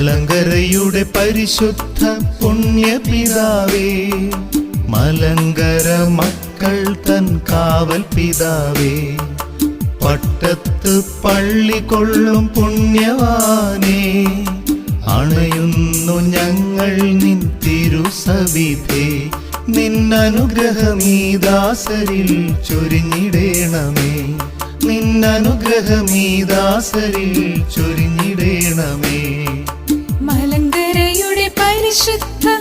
മലങ്കരയുടെ പരിശുദ്ധ പുണ്യപിതാവേ മലങ്കര മക്കൾ തൻ കാവൽ പിതാവേ പട്ടത്ത് പള്ളി കൊള്ളും പുണ്യവാനേ അണയുന്നു ഞങ്ങൾ നിൻ തിരുസവിധേ നിന്നനുഗ്രഹമീ ദാസരിൽ ചൊരിഞ്ഞിടേണമേ നിന്നനുഗ്രഹമീ ദാസരിൽ ചൊരിഞ്ഞിടേണമേ പരിശുദ്ധ പുണ്യ